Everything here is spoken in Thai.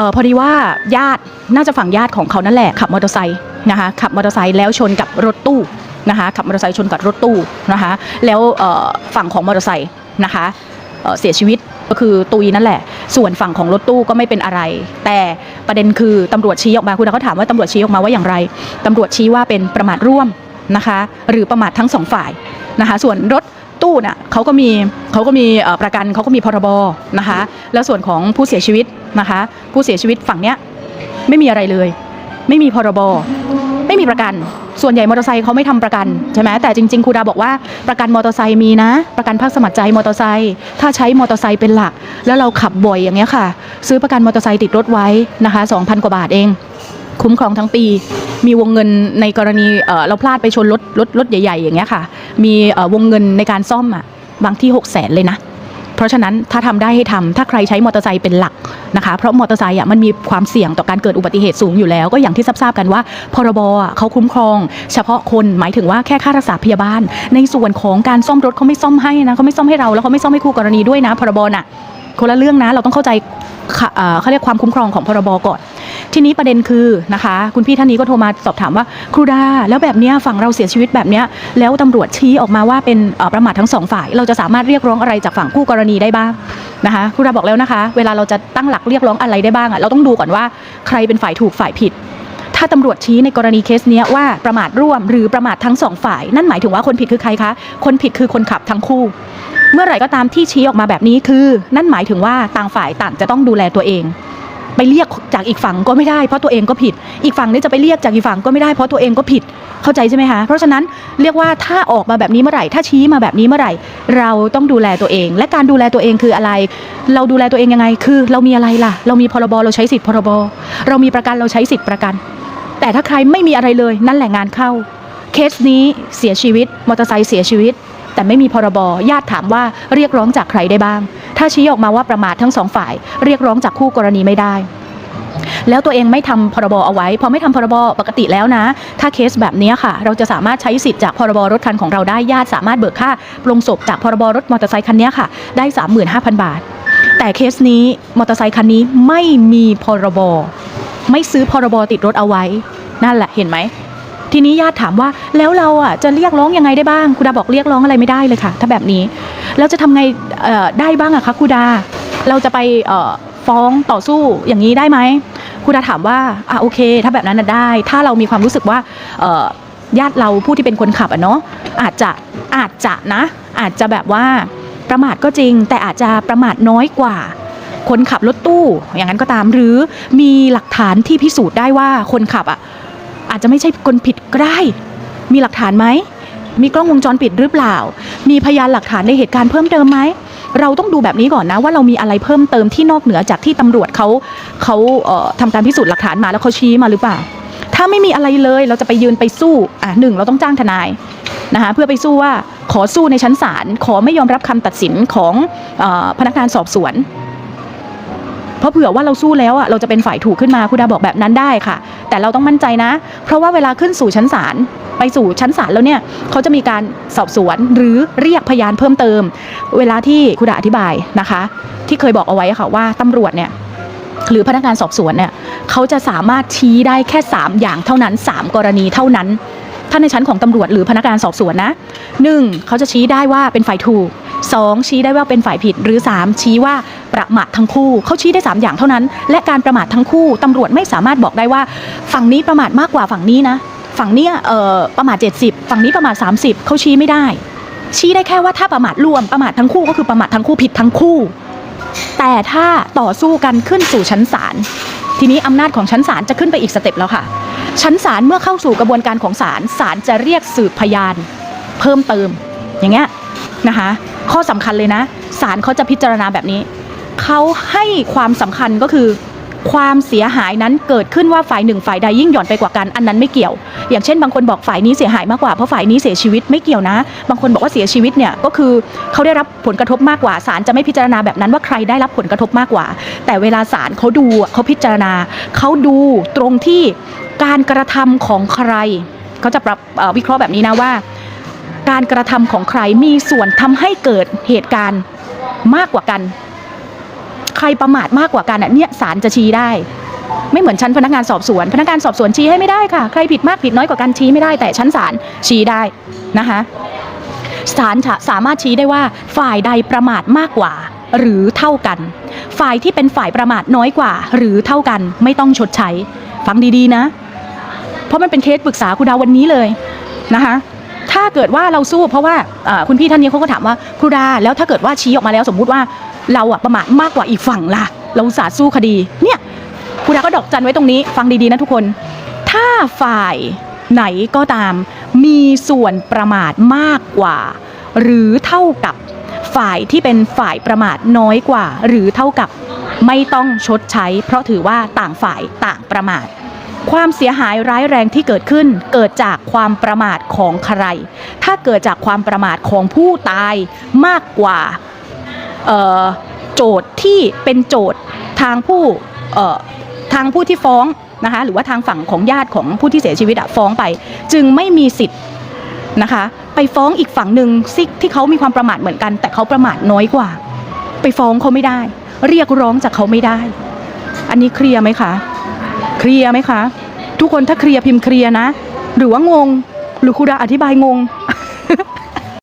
เออพอดีว่าญาติน่าจะฝั่งญาติของเขานั่นแหละขับมอเตอร์ไซค์นะคะขับมอเตอร์ไซค์แล้วชนกับรถตู้นะคะขับมอเตอร์ไซค์ชนกับรถตู้นะคะแล้วฝั่งของมอเตอร์ไซค์นะคะเเสียชีวิตก็คือตุยนั่นแหละ ส่วนฝั่งของรถตู้ก็ไม่เป็นอะไร แต่ประเด็นคือตำรวจชี้ออกมาคุณเขาถามว่าตำรวจชี้ออกมาว่าอย่างไรตำรวจชี้ว่าเป็นประมาทร่วมนะคะหรือประมาททั้งสองฝ่ายนะคะส่วนรถตู้น่ะเขาก็มีเขาก็มีประกันเขาก็มีพรบนะคะแล้วส่วนของผู้เสียชีวิต นะคะ ผู้เสียชีวิตฝั่งเนี้ยไม่มีอะไรเลย ไม่มีพรบไม่มีประกัน ส่วนใหญ่มอเตอร์ไซค์เขาไม่ทำประกันใช่ไหมแต่จริงๆครูดาบอกว่าประกันมอเตอร์ไซค์มีนะ ประกันภาคสมัครใจมอเตอร์ไซค์ถ้าใช้มอเตอร์ไซค์เป็นหลัก แล้วเราขับบ่อยอย่างเงี้ยค่ะ ซื้อประกันมอเตอร์ไซค์ติดรถไว้นะคะ2,000กว่าบาทเอง คุ้มครองทั้งปี มีวงเงินในกรณีเราพลาดไปชนรถรถรถใหญ่ ๆ อย่างเงี้ยค่ะ มีวงเงินในการซ่อมอะบางที่ 6 0แสนเลยนะ เพราะฉะนั้นถ้าทำได้ให้ทำถ้าใครใช้มอเตอร์ไซค์เป็นหลักนะคะเพราะมอเตอร์ไซค์อะมันมีความเสี่ยงต่อการเกิดอุบัติเหตุสูงอยู่แล้ว ก็อย่างที่ทราบๆกันว่า พรบเขาคุ้มครอง เฉพาะคนหมายถึงว่าแค่ค่ารักษาพยาบาล ในส่วนของการซ่อมรถเขาไม่ซ่อมให้นะเขาไม่ซ่อมให้เราแล้วเขาไม่ซ่อมให้คู่กรณีด้วยนะ พรบน่ะคนละเรื่องนะเราต้องเข้าใจ เขาเรียกความคุ้มครองของพรบก่อน ทีนี้ประเด็นคือนะคะ คุณพี่ท่านนี้ก็โทรมาสอบถามว่าครูดาแล้วแบบนี้ฝั่งเราเสียชีวิตแบบนี้แล้วตำรวจชี้ออกมาว่าเป็นประมาททั้งสองฝ่าย เราจะสามารถเรียกร้องอะไรจากฝั่งคู่กรณีได้บ้างนะคะครูดาบอกแล้วนะคะ เวลาเราจะตั้งหลักเรียกร้องอะไรได้บ้างอะเราต้องดูก่อนว่าใครเป็นฝ่ายถูกฝ่ายผิดถ้าตำรวจชี้ในกรณีเคสนี้ว่าประมาทร่วมหรือประมาททั้งสองฝ่าย นั่นหมายถึงว่าคนผิดคือใครคะ คนผิดคือคนขับทั้งคู่ เมื่อไหร่ก็ตามที่ชี้ออกมาแบบนี้คือ นั่นหมายถึงว่าต่างฝ่ายต่างจะต้องดูแลตัวเอง ไปเรียกจากอีกฝั่งก็ไม่ได้เพราะตัวเองก็ผิด อีกฝั่งนี้จะไปเรียกจากอีกฝั่งก็ไม่ได้เพราะตัวเองก็ผิดเข้าใจใช่ไหมคะเพราะฉะนั้นเรียกว่าถ้าออกมาแบบนี้เมื่อไหร่ ถ้าชี้มาแบบนี้เมื่อไหร่ เราต้องดูแลตัวเอง และการดูแลตัวเองคืออะไร เราดูแลตัวเองยังไง คือ เรามีอะไรล่ะ เรามีพรบเราใช้สิทธิ์พรบเรามีประกันเราใช้สิทธิ์ประกัน แต่ถ้าใครไม่มีอะไรเลยนั่นแหละงานเข้าเคสนี้เสียชีวิตมอเตอร์ไซค์เสียชีวิต แต่ไม่มีพรบญาติถามว่าเรียกร้องจากใครได้บ้าง ถ้าชี้ออกมาว่าประมาททั้งสองฝ่าย เรียกร้องจากคู่กรณีไม่ได้ แล้วตัวเองไม่ทำพรบเอาไว้พอไม่ทำพรบปกติแล้วนะ ถ้าเคสแบบนี้ค่ะ เราจะสามารถใช้สิทธิ์จากพรบรถคันของเราได้ญาติสามารถเบิกค่าปลงศพจากพรบรถมอเตอร์ไซค์คันนี้ค่ะ ได้ 35,000 บาท แต่เคสนี้มอเตอร์ไซค์คันนี้ไม่มีพรบไม่ซื้อพรบติดรถเอาไว้ นั่นแหละเห็นไหม ทีนี้ญาติถามว่าแล้วเราอะจะเรียกร้องยังไงได้บ้างครูดาบอกเรียกร้องอะไรไม่ได้เลยค่ะ ถ้าแบบนี้แล้วจะทำไงได้บ้างอะคะครูดา เราจะไปฟ้องต่อสู้อย่างนี้ได้ไหมครูดาถามว่าอะโอเค ถ้าแบบนั้นน่ะได้ ถ้าเรามีความรู้สึกว่าญาติเราผู้ที่เป็นคนขับอะเนาะอาจจะอาจจะนะ อาจจะแบบว่าประมาทก็จริง แต่อาจจะประมาทน้อยกว่า คนขับรถตู้ อย่างนั้นก็ตามหรือมีหลักฐานที่พิสูจน์ได้ว่าคนขับอะ อาจจะไม่ใช่คนผิดก็ได้ มีหลักฐานไหม มีกล้องวงจรปิดหรือเปล่า มีพยานหลักฐานในเหตุการณ์เพิ่มเติมไหม เราต้องดูแบบนี้ก่อนนะว่าเรามีอะไรเพิ่มเติมที่นอกเหนือจากที่ตำรวจเขาเขาเอ่อทำการพิสูจน์หลักฐานมาแล้วเขาชี้มาหรือเปล่า ถ้าไม่มีอะไรเลยเราจะไปยืนไปสู้อะหนึ่งเราต้องจ้างทนายนะคะเพื่อไปสู้ว่าขอสู้ในชั้นศาลขอไม่ยอมรับคำตัดสินของอพนักงานสอบสวน เพราะเผื่อว่าเราสู้แล้วอะเราจะเป็นฝ่ายถูกขึ้นมาคุณดาบอกแบบนั้นได้ค่ะ แต่เราต้องมั่นใจนะ เพราะว่าเวลาขึ้นสู่ชั้นศาลไปสู่ชั้นศาลแล้วเนี่ยเขาจะมีการสอบสวนหรือเรียกพยานเพิ่มเติม เวลาที่คุณดาอธิบายนะคะ ที่เคยบอกเอาไว้ค่ะว่าตำรวจเนี่ยหรือพนักงานสอบสวนเนี่ยเขาจะสามารถชี้ได้แค่ 3 อย่างเท่านั้น 3 กรณีเท่านั้นถ้าในชั้นของตำรวจหรือพนักงานสอบสวนนะหนึ่งเขาจะชี้ได้ว่าเป็นฝ่ายถูก สองชี้ได้ว่าเป็นฝ่ายผิดหรือสามชี้ว่าประมาททั้งคู่เขาชี้ได้สามอย่างเท่านั้น และการประมาททั้งคู่ตำรวจไม่สามารถบอกได้ว่า ฝั่งนี้ประมาทมากกว่าฝั่งนี้นะ ฝั่งเนี้ยเอ่อประมาท 70 ฝั่งนี้ประมาท 30เขาชี้ไม่ได้ ชี้ได้แค่ว่าถ้าประมาทรวมประมาททั้งคู่ก็คือประมาททั้งคู่ผิดทั้งคู่ แต่ถ้าต่อสู้กันขึ้นสู่ชั้นศาลทีนี้อำนาจของชั้นศาลจะขึ้นไปอีกสเต็ปแล้วค่ะ ชั้นศาลเมื่อเข้าสู่กระบวนการของศาลศาลจะเรียกสืบพยาน เพิ่มเติมอย่างเงี้ย นะคะ ข้อสำคัญเลยนะศาลเขาจะพิจารณาแบบนี้ เขาให้ความสำคัญก็คือ ความเสียหายนั้นเกิดขึ้นว่าฝ่ายหนึ่งฝ่ายใดยิ่งหย่อนไปกว่ากันอันนั้นไม่เกี่ยว อย่างเช่นบางคนบอกฝ่ายนี้เสียหายมากกว่าเพราะฝ่ายนี้เสียชีวิตไม่เกี่ยวนะ บางคนบอกว่าเสียชีวิตเนี่ยก็คือเขาได้รับผลกระทบมากกว่าศาลจะไม่พิจารณาแบบนั้นว่าใครได้รับผลกระทบมากกว่า แต่เวลาศาลเขาดูเขาพิจารณาเขาดูตรงที่การกระทำของใครเขาจะปรับวิเคราะห์แบบนี้นะว่า การกระทำของใครมีส่วนทำให้เกิดเหตุการณ์มากกว่ากัน ใครประมาทมากกว่ากันอะเนี่ยศาลจะชี้ได้ ไม่เหมือนชั้นพนักงานสอบสวน พนักงานสอบสวนชี้ให้ไม่ได้ค่ะ ใครผิดมากผิดน้อยกว่ากันชี้ไม่ได้แต่ชั้นศาลชี้ได้นะคะศาลสามารถชี้ได้ว่าฝ่ายใดประมาทมากกว่า หรือเท่ากัน ฝ่ายที่เป็นฝ่ายประมาทน้อยกว่า หรือเท่ากันไม่ต้องชดใช้ ฟังดีๆนะ เพราะมันเป็นเคสปรึกษาครูดาววันนี้เลยนะคะ ถ้าเกิดว่าเราสู้เพราะว่าคุณพี่ท่านนี้เขาก็ถามว่าครูดาแล้วถ้าเกิดว่าชี้ออกมาแล้วสมมุติว่าเราอะประมาทมากกว่าอีกฝั่งล่ะ เราสาสู้คดีเนี่ยครูดาก็ดอกจันไว้ตรงนี้ ฟังดีๆนะทุกคน ถ้าฝ่ายไหนก็ตาม มีส่วนประมาทมากกว่า หรือเท่ากับฝ่ายที่เป็นฝ่ายประมาทน้อยกว่า หรือเท่ากับไม่ต้องชดใช้ เพราะถือว่าต่างฝ่ายต่างประมาท ความเสียหายร้ายแรงที่เกิดขึ้น เกิดจากความประมาทของใคร ถ้าเกิดจากความประมาทของผู้ตายมากกว่าโจทย์ที่เป็นโจทย์ทางผู้ทางผู้ที่ฟ้องนะคะหรือว่าทางฝั่งของญาติของผู้ที่เสียชีวิตฟ้องไป จึงไม่มีสิทธิ์นะคะไปฟ้องอีกฝั่งหนึ่งซิกที่เขามีความประมาทเหมือนกัน แต่เขาประมาทน้อยกว่า ไปฟ้องเขาไม่ได้ เรียกร้องจากเขาไม่ได้ อันนี้เคลียร์ไหมคะ เคลียร์ไหมคะ ทุกคนถ้าเคลียร์พิมพ์เคลียร์นะ หรือว่างง หรือครูดาอธิบายงง